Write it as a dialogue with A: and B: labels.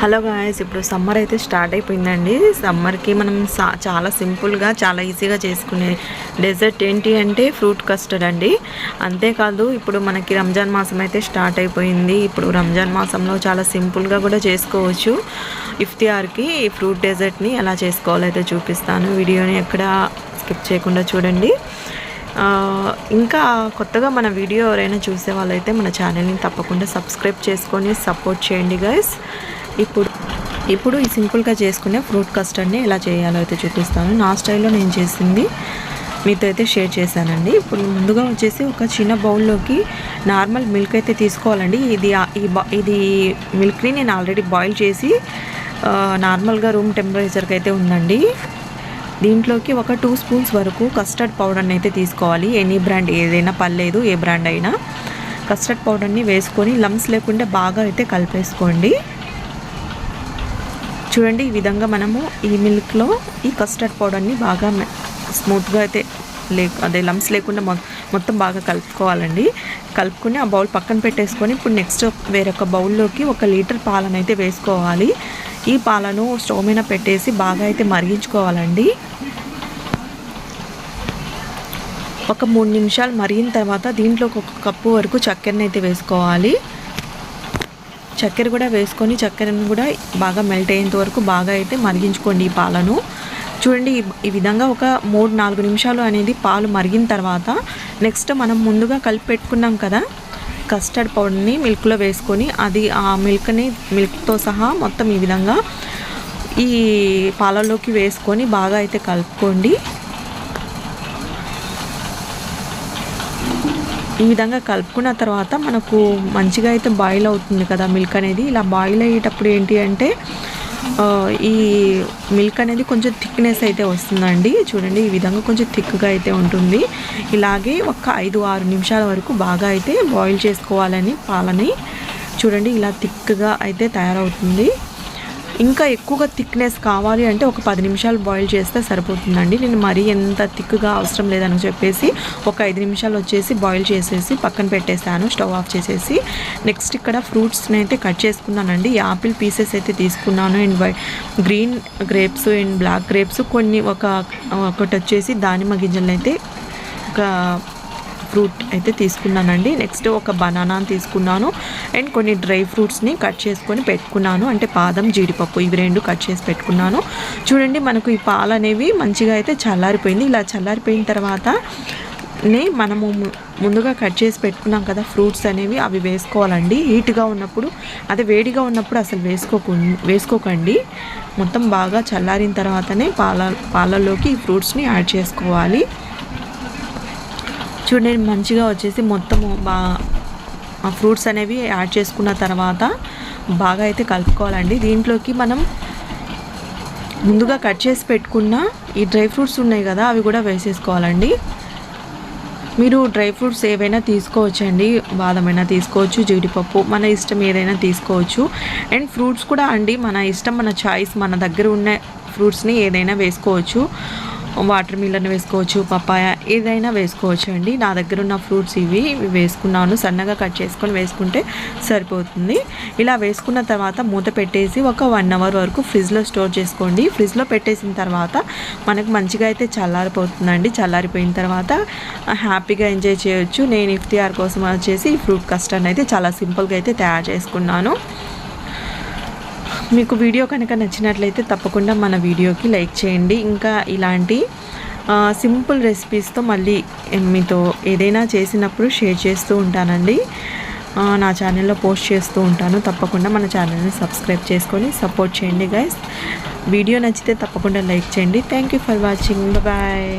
A: Hello guys ఇప్పుడు summer అయితే start అయిపోయిందండి. సమ్మర్కి మనం సా- చాలా సింపుల్గా చాలా ఈజీగా చేసుకునే డెజర్ట్ ఏంటి అంటే ఫ్రూట్ కస్టర్డ్ అండి. అంతేకాదు ఇప్పుడు మనకి రంజాన్ మాసం అయితే స్టార్ట్ అయిపోయింది. ఇప్పుడు రంజాన్ మాసంలో చాలా సింపుల్గా కూడా చేసుకోవచ్చు. ఇఫ్తియార్కి ఈ ఫ్రూట్ డెజర్ట్ని ఎలా చేసుకోవాలో అయితే చూపిస్తాను. వీడియోని ఎక్కడ స్కిప్ చేయకుండా చూడండి. ఇంకా కొత్తగా మన వీడియో ఎవరైనా చూసే వాళ్ళైతే మన ఛానల్ని తప్పకుండా సబ్స్క్రైబ్ చేసుకొని సపోర్ట్ చేయండి గైస్ ఇప్పుడు ఇప్పుడు ఈ సింపుల్గా చేసుకునే ఫ్రూట్ కస్టర్డ్ని ఎలా చేయాలో అయితే చూపిస్తాను. నా స్టైల్లో నేను చేసింది మీతో అయితే షేర్ చేశానండి. ఇప్పుడు ముందుగా వచ్చేసి ఒక చిన్న బౌల్లోకి నార్మల్ మిల్క్ అయితే తీసుకోవాలండి. ఇది ఈ ఇది మిల్క్ని నేను ఆల్రెడీ బాయిల్ చేసి నార్మల్గా రూమ్ టెంపరేచర్కి అయితే ఉందండి. దీంట్లోకి ఒక టూ స్పూన్స్ వరకు కస్టర్డ్ పౌడర్ని అయితే తీసుకోవాలి. ఎనీ బ్రాండ్ ఏదైనా పర్లేదు ఏ బ్రాండ్ అయినా. కస్టర్డ్ పౌడర్ని వేసుకొని లమ్స్ లేకుండా బాగా అయితే కలిపేసుకోండి. చూడండి ఈ విధంగా మనము ఈ మిల్క్లో ఈ కస్టర్డ్ పౌడర్ని బాగా స్మూత్గా అయితే లే అదే లమ్స్ లేకుండా మొత్తం బాగా కలుపుకోవాలండి. కలుపుకొని ఆ బౌల్ పక్కన పెట్టేసుకొని ఇప్పుడు నెక్స్ట్ వేరొక బౌల్లోకి ఒక లీటర్ పాలను అయితే వేసుకోవాలి. ఈ పాలను స్టవ్ మీద పెట్టేసి బాగా అయితే మరిగించుకోవాలండి. ఒక మూడు నిమిషాలు మరిగిన తర్వాత దీంట్లో ఒక కప్పు వరకు చక్కెరని అయితే వేసుకోవాలి. చక్కెర కూడా వేసుకొని చక్కెరను కూడా బాగా మెల్ట్ అయ్యేంత వరకు బాగా అయితే మరిగించుకోండి ఈ పాలను. చూడండి ఈ- విధంగా ఒక మూడు నాలుగు నిమిషాలు అనేది పాలు మరిగిన తర్వాత నెక్స్ట్ మనం ముందుగా కలిపి పెట్టుకున్నాం కదా కస్టర్డ్ పౌడర్ని మిల్క్లో వేసుకొని అది ఆ మిల్క్ని మిల్క్తో సహా మొత్తం ఈ విధంగా ఈ పాలలోకి వేసుకొని బాగా అయితే కలుపుకోండి. ఈ విధంగా కలుపుకున్న తర్వాత మనకు మంచిగా అయితే బాయిల్ అవుతుంది కదా మిల్క్ అనేది. ఇలా బాయిల్ అయ్యేటప్పుడు ఏంటి అంటే ఈ మిల్క్ అనేది కొంచెం థిక్నెస్ అయితే వస్తుందండి. చూడండి ఈ విధంగా కొంచెం థిక్గా అయితే ఉంటుంది. ఇలాగే ఒక ఐదు ఆరు నిమిషాల వరకు బాగా అయితే బాయిల్ చేసుకోవాలని పాలని చూడండి ఇలా థిక్గా అయితే తయారవుతుంది. ఇంకా ఎక్కువగా థిక్నెస్ కావాలి అంటే ఒక పది నిమిషాలు బాయిల్ చేస్తే సరిపోతుందండి. నేను మరీ ఎంత థిక్గా అవసరం లేదని చెప్పేసి ఒక ఐదు నిమిషాలు వచ్చేసి బాయిల్ చేసేసి పక్కన పెట్టేశాను స్టవ్ ఆఫ్ చేసేసి. నెక్స్ట్ ఇక్కడ ఫ్రూట్స్ని అయితే కట్ చేసుకున్నానండి. యాపిల్ పీసెస్ అయితే తీసుకున్నాను. And why green grapes and black grapes కొన్ని ఒక ఒకటి వచ్చేసి దానిమ్మ గింజలను అయితే ఒక ఫ్రూట్ అయితే తీసుకున్నానండి. నెక్స్ట్ ఒక బనానా తీసుకున్నాను. అండ్ కొన్ని డ్రై ఫ్రూట్స్ని కట్ చేసుకొని పెట్టుకున్నాను. అంటే బాదం జీడిపప్పు ఇవి రెండు కట్ చేసి పెట్టుకున్నాను. చూడండి మనకు ఈ పాలు అనేవి మంచిగా అయితే చల్లారిపోయింది. ఇలా చల్లారిపోయిన తర్వాత నే మనము ము- ముందుగా కట్ చేసి పెట్టుకున్నాం కదా ఫ్రూట్స్ అనేవి అవి వేసుకోవాలండి. హీట్గా ఉన్నప్పుడు అదే వేడిగా ఉన్నప్పుడు అసలు వేసుకోకు వేసుకోకండి. మొత్తం బాగా చల్లారిన తర్వాతనే పాల పాలలోకి ఈ ఫ్రూట్స్ని యాడ్ చేసుకోవాలి. చూడండి మంచిగా వచ్చేసి మొత్తము బా ఆ ఫ్రూట్స్ అనేవి యాడ్ చేసుకున్న తర్వాత బాగా అయితే కలుపుకోవాలండి. దీంట్లోకి మనం ముందుగా కట్ చేసి పెట్టుకున్న ఈ డ్రై ఫ్రూట్స్ ఉన్నాయి కదా అవి కూడా వేసేసుకోవాలండి. మీరు డ్రై ఫ్రూట్స్ ఏవైనా తీసుకోవచ్చండి బాదమైనా తీసుకోవచ్చు జీడిపప్పు మన ఇష్టం ఏదైనా తీసుకోవచ్చు. అండ్ ఫ్రూట్స్ కూడా అండి మన ఇష్టం మన చాయిస్ మన దగ్గర ఉన్న ఫ్రూట్స్ని ఏదైనా వేసుకోవచ్చు. వాటర్ మిలన్ వేసుకోవచ్చు పపాయ ఏదైనా వేసుకోవచ్చు అండి. నా దగ్గర ఉన్న ఫ్రూట్స్ ఇవి వేసుకున్నాను. సన్నగా కట్ చేసుకొని వేసుకుంటే సరిపోతుంది. ఇలా వేసుకున్న తర్వాత మూత పెట్టేసి ఒక వన్ అవర్ వరకు ఫ్రిడ్జ్లో స్టోర్ చేసుకోండి. ఫ్రిడ్జ్లో పెట్టేసిన తర్వాత మనకు మంచిగా అయితే చల్లారిపోతుందండి. చల్లారిపోయిన తర్వాత హ్యాపీగా ఎంజాయ్ చేయొచ్చు. నేను ఇఫ్తియార్ కోసం వచ్చేసి ఈ ఫ్రూట్ కస్టర్డ్ అయితే చాలా సింపుల్గా అయితే తయారు చేసుకున్నాను. మీకు వీడియో కనుక నచ్చినట్లయితే తప్పకుండా మన వీడియోకి లైక్ చేయండి. ఇంకా ఇలాంటి సింపుల్ రెసిపీస్తో మళ్ళీ మీతో ఏదైనా చేసినప్పుడు షేర్ చేస్తూ ఉంటానండి. నా ఛానల్లో పోస్ట్ చేస్తూ ఉంటాను. తప్పకుండా మన ఛానల్ని సబ్స్క్రైబ్ చేసుకొని సపోర్ట్ చేయండి గైస్ వీడియో నచ్చితే తప్పకుండా లైక్ చేయండి. Thank you for watching bye